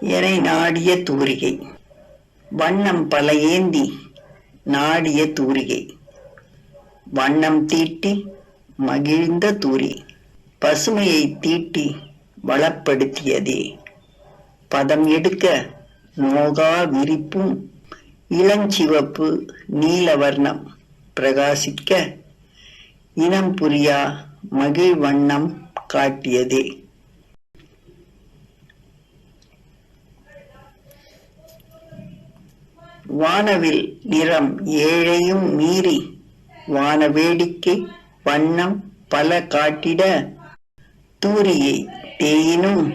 எனை நாடிய தூரிகை. வண்ணம் பல ஏந்தி நாடிய தூரிகை. வண்ணம் தீட்டி மகிழ்ந்த தூரி. பசுமையை தீட்டி வளப்படுத்தியதே. பதம் எடுக்க நோகா விரிப்பும் இளஞ்சிவப்பு நீலவர்ணம் பிரகாசிக்க இனம் புரியா மகிழ் வண்ணம் காட்டியதே. வானவில் நிறம் ஏழையும் மீறி வான வேடிக்கை வண்ணம் பல காட்டிட தூரியை தேயினும்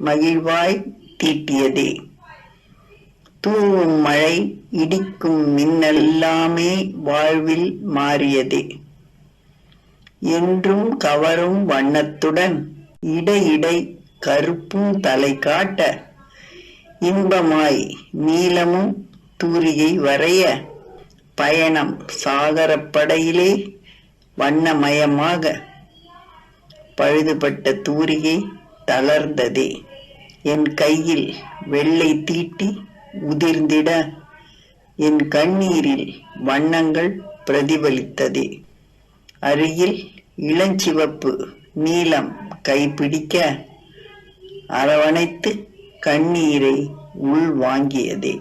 மகிழ்வாய் தீட்டியதே. தூவும் மழை இடிக்கும் மின்னல்லாமே வாழ்வில் மாறியதே. என்றும் கவரும் வண்ணத்துடன் இடையிடை கருப்பும் தலை காட்ட இன்பமாய் நீளமும் தூரிகை வரைய பயணம் சாகரப்படையிலே வண்ணமயமாக பழுதுபட்ட தூரிகை தளர்ந்ததே. என் கையில் வெள்ளை தீட்டி உதிர்ந்திட என் கண்ணீரில் வண்ணங்கள் பிரதிபலித்ததே. அருகில் இளஞ்சிவப்பு நீளம் கைப்பிடிக்க அரவணைத்து கண்ணீரை உள் வாங்கியதே